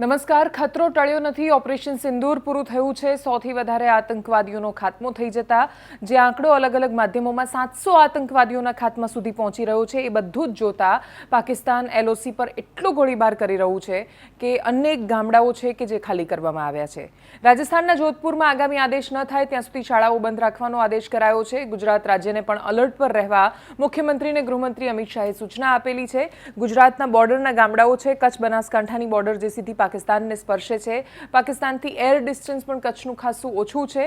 નમસ્કાર, ખતરો ટળ્યો નથી, ઓપરેશન સિંદૂર પૂરું થયું છે, સૌથી વધારે આતંકવાદીઓનો ખાત્મો થઈ જતા, જે આંકડો અલગ અલગ માધ્યમોમાં સાતસો આતંકવાદીઓના ખાત્મા સુધી પહોંચી રહ્યો છે, એ બધું જ જોતા પાકિસ્તાન એલઓસી પર એટલો ગોળીબાર કરી રહ્યું છે કે અનેક ગામડાઓ છે કે જે ખાલી કરવામાં આવ્યા છે. રાજસ્થાનના જોધપુરમાં આગામી આદેશ ન થાય, ત્યાં સુધી શાળાઓ બંધ રાખવાનો આદેશ કરાયો છે. ગુજરાત રાજ્યને પણ અલર્ટ પર રહેવા મુખ્યમંત્રીને ગૃહમંત્રી અમિત શાહે સૂચના આપેલી છે. ગુજરાતના બોર્ડરના ગામડાઓ છે, કચ્છ બનાસકાંઠાની બોર્ડર જે સીધી પાકિસ્તાનને સ્પર્શે છે. પાકિસ્તાનથી એર ડિસ્ટન્સ પણ કચ્છનું ખાસું ઓછું છે.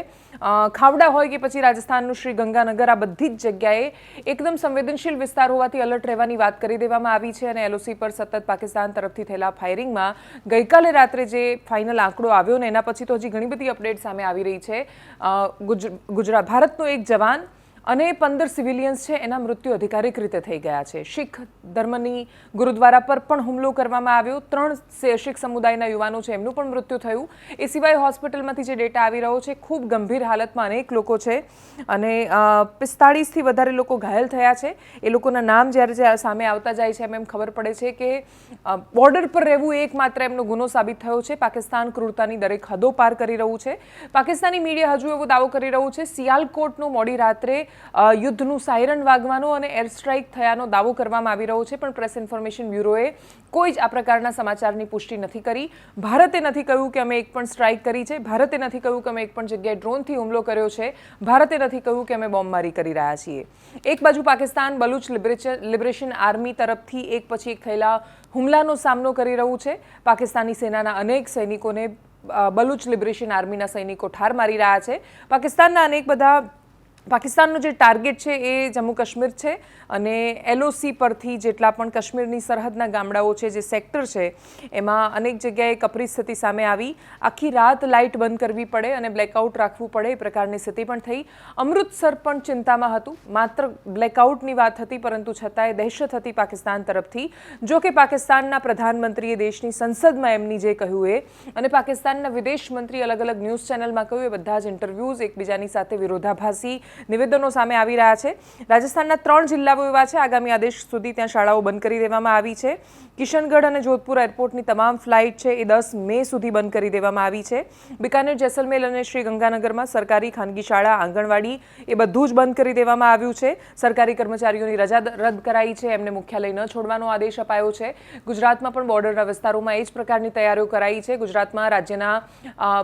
ખાવડા હોય કે પછી રાજસ્થાનનું શ્રી ગંગાનગર આ બધી જ જગ્યાએ એકદમ સંવેદનશીલ વિસ્તાર હોવાથી અલર્ટ રહેવાની વાત કરી દેવામાં આવી છે અને એલઓસી પર સતત પાકિસ્તાન તરફથી થયેલા ફાયરિંગમાં ગઈકાલે રાત્રે જે ફાઇનલ આંકડો આવ્યો ને એના પછી તો હજી ઘણી બધી અપડેટ સામે આવી રહી છે. ગુજરાત, ભારતનો એક જવાન અને પંદર સિવિલિયન્સ છે, એના મૃત્યુ અધિકારિક રીતે થઈ ગયા છે. શીખ ધર્મની ગુરુદ્વારા પર પણ હુમલો કરવામાં આવ્યો. ત્રણ શીખ સમુદાયના યુવાનો છે, એમનું પણ મૃત્યુ થયું. એ સિવાય હોસ્પિટલમાંથી જે ડેટા આવી રહ્યો છે, ખૂબ ગંભીર હાલતમાં અનેક લોકો છે અને પિસ્તાળીસથી વધારે લોકો ઘાયલ થયા છે. એ લોકોના નામ જ્યારે જ્યારે સામે આવતા જાય છે, એમ એમ ખબર પડે છે કે બોર્ડર પર રહેવું એકમાત્ર એમનો ગુનો સાબિત થયો છે. પાકિસ્તાન ક્રૂરતાની દરેક હદો પાર કરી રહ્યું છે. પાકિસ્તાની મીડિયા હજુ એવો દાવો કરી રહ્યું છે સિયાલકોટનો મોડી રાત્રે યુદ્ધનું સાયરન વાગવાનો અને એર સ્ટ્રાઇક થયાનો દાવો કરવામાં આવી રહ્યો છે, પણ પ્રેસ ઇન્ફોર્મેશન બ્યુરોએ કોઈ જ આ પ્રકારના સમાચારની પુષ્ટિ નથી કરી. ભારતે નથી કહ્યું કે અમે એક પણ સ્ટ્રાઇક કરી છે, ભારતે નથી કહ્યું કે અમે એક પણ જગ્યાએ ડ્રોનથી હુમલો કર્યો છે, ભારતે નથી કહ્યું કે અમે બોમ્બમારી કરી રહ્યા છીએ. એક બાજુ પાકિસ્તાન બલુચ લિબરેશન આર્મી તરફથી એક પછી એક થયેલા હુમલાનો સામનો કરી રહ્યું છે. પાકિસ્તાની સેનાના અનેક સૈનિકોને બલુચ લિબરેશન આર્મીના સૈનિકો ઠાર મારી રહ્યા છે. પાકિસ્તાનના અનેક બધા પાકિસ્તાનનો જે ટાર્ગેટ છે એ જમ્મુ કાશ્મીર છે અને એલઓસી પરથી જેટલા પણ કાશ્મીરની સરહદના ગામડાઓ છે, જે સેક્ટર છે, એમાં અનેક જગ્યાએ કપરી સ્થિતિ સામે આવી. આખી રાત લાઇટ બંધ કરવી પડે અને બ્લેકઆઉટ રાખવું પડે, એ પ્રકારની સ્થિતિ પણ થઈ. અમૃતસર પણ ચિંતામાં હતું. માત્ર બ્લેકઆઉટની વાત હતી, પરંતુ છતાંય દહેશત હતી પાકિસ્તાન તરફથી. જો કે પાકિસ્તાનના પ્રધાનમંત્રીએ દેશની સંસદમાં એમની જે કહ્યું એ, અને પાકિસ્તાનના વિદેશ મંત્રી અલગ અલગ ન્યૂઝ ચેનલમાં કહ્યું એ, બધા જ ઇન્ટરવ્યૂઝ એકબીજાની સાથે વિરોધાભાસી નિવેદનો સામે આવી રહ્યા છે. રાજસ્થાનના ત્રણ જિલ્લાઓ એવા છે, આગામી આદેશ સુધી ત્યાં શાળાઓ બંધ કરી દેવામાં આવી છે. કિશનગઢ અને જોધપુર એરપોર્ટની તમામ ફ્લાઇટ છે, એ દસ મે સુધી બંધ કરી દેવામાં આવી છે. બિકાનેર, જેસલમેર અને શ્રી ગંગાનગરમાં સરકારી ખાનગી શાળા, આંગણવાડી, એ બધું જ બંધ કરી દેવામાં આવ્યું છે. સરકારી કર્મચારીઓની રજા રદ કરાઈ છે, એમને મુખ્યાલય ન છોડવાનો આદેશ અપાયો છે. ગુજરાતમાં પણ બોર્ડરના વિસ્તારોમાં એ જ પ્રકારની તૈયારીઓ કરાઈ છે. ગુજરાતમાં રાજ્યના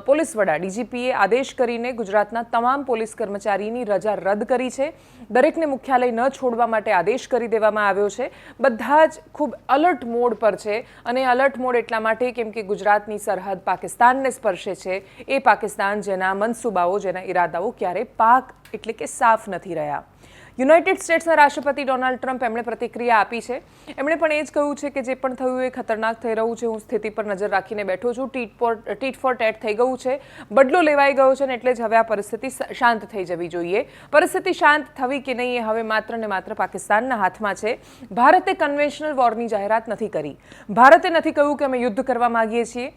પોલીસ વડા, ડીજીપીએ આદેશ કરીને ગુજરાતના તમામ પોલીસ કર્મચારીની રજા રદ કરી છે. દરેકને મુખ્યાલય ન છોડવા માટે આદેશ કરી દેવામાં આવ્યો છે. બધા જ ખૂબ અલર્ટ મોડ પર છે અને અલર્ટ મોડ એટલા માટે કેમ કે ગુજરાતની સરહદ પાકિસ્તાનને સ્પર્શે છે. એ પાકિસ્તાન જેના મનસૂબાઓ, જેના ઈરાદાઓ ક્યારે પાક એટલે કે સાફ નથી રહ્યા. યુનાઇટેડ સ્ટેટ્સના રાષ્ટ્રપતિ ડોનાલ્ડ ટ્રમ્પ એમણે પ્રતિક્રિયા આપી છે. એમણે પણ એ જ કહ્યું છે કે જે પણ થયું એ ખતરનાક થઈ રહ્યું છે. હું સ્થિતિ પર નજર રાખીને બેઠો છું. ટીટ ટીટ ફોર ટેટ થઈ ગયું છે. બદલો લેવાઈ ગયો છે ને એટલે જ હવે આ પરિસ્થિતિ શાંત થઈ જવી જોઈએ. પરિસ્થિતિ શાંત થવી કે નહીં એ હવે માત્ર ને માત્ર પાકિસ્તાનના હાથમાં છે. ભારતે કન્વેન્શનલ વોરની જાહેરાત નથી કરી. ભારતે નથી કહ્યું કે અમે યુદ્ધ કરવા માગીએ છીએ.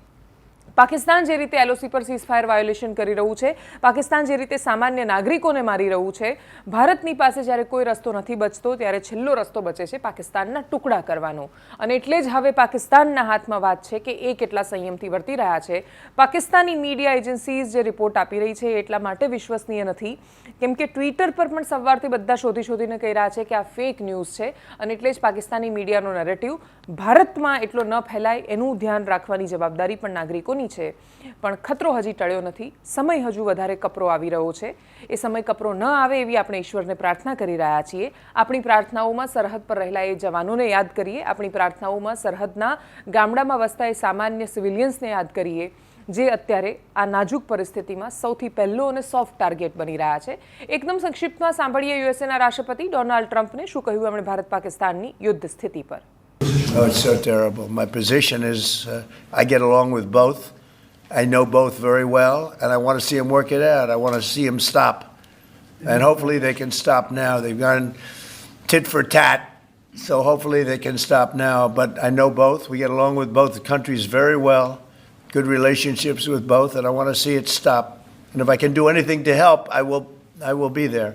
પાકિસ્તાન જે રીતે એલઓસી પર સીઝફાયર વાયોલેશન કરી રહ્યું છે, પાકિસ્તાન જે રીતે સામાન્ય નાગરિકોને મારી રહ્યું છે, ભારતની પાસે જ્યારે કોઈ રસ્તો નથી બચતો, ત્યારે છેલ્લો રસ્તો બચે છે પાકિસ્તાનના ટુકડા કરવાનો. અને એટલે જ હવે પાકિસ્તાનના હાથમાં વાત છે કે એ કેટલા સંયમથી વર્તી રહ્યા છે. પાકિસ્તાની મીડિયા એજન્સીઝ જે રિપોર્ટ આપી રહી છે એટલા માટે વિશ્વસનીય નથી, કેમ કે ટ્વિટર પર પણ સવારથી બધા શોધી શોધીને કહી રહ્યા છે કે આ ફેક ન્યૂઝ છે. અને એટલે જ પાકિસ્તાની મીડિયાનો નરેટિવ ભારતમાં એટલો ન ફેલાય એનું ધ્યાન રાખવાની જવાબદારી પણ નાગરિકોની છે. પણ ખતરો હજી ટળ્યો નથી. સમય હજુ વધારે કપરો આવી રહ્યો છે. એ સમય કપરો ન આવે એવી આપણે ઈશ્વરને પ્રાર્થના કરી રહ્યા છીએ. આપણી પ્રાર્થનાઓમાં સરહદ પર રહેલા એ જવાનોને યાદ કરીએ. આપણી પ્રાર્થનાઓમાં સરહદના ગામડામાં વસતા એ સામાન્ય સિવિલિયન્સને યાદ કરીએ જે અત્યારે આ નાજુક પરિસ્થિતિમાં સૌથી પહેલો અને સોફ્ટ ટાર્ગેટ બની રહ્યા છે. એકદમ સંક્ષિપ્તમાં સાંભળીએ યુએસએના રાષ્ટ્રપતિ ડોનાલ્ડ ટ્રમ્પને શું કહ્યું એમણે ભારત પાકિસ્તાનની યુદ્ધ સ્થિતિ પર. Oh, it's so terrible. My position is uh, I get along with both. I know both very well, and I want to see them work it out. I want to see them stop. And hopefully they can stop now. They've gone tit for tat, so hopefully they can stop now. But I know both. We get along with both countries very well, good relationships with both, and I want to see it stop. And if I can do anything to help, I will, I will be there.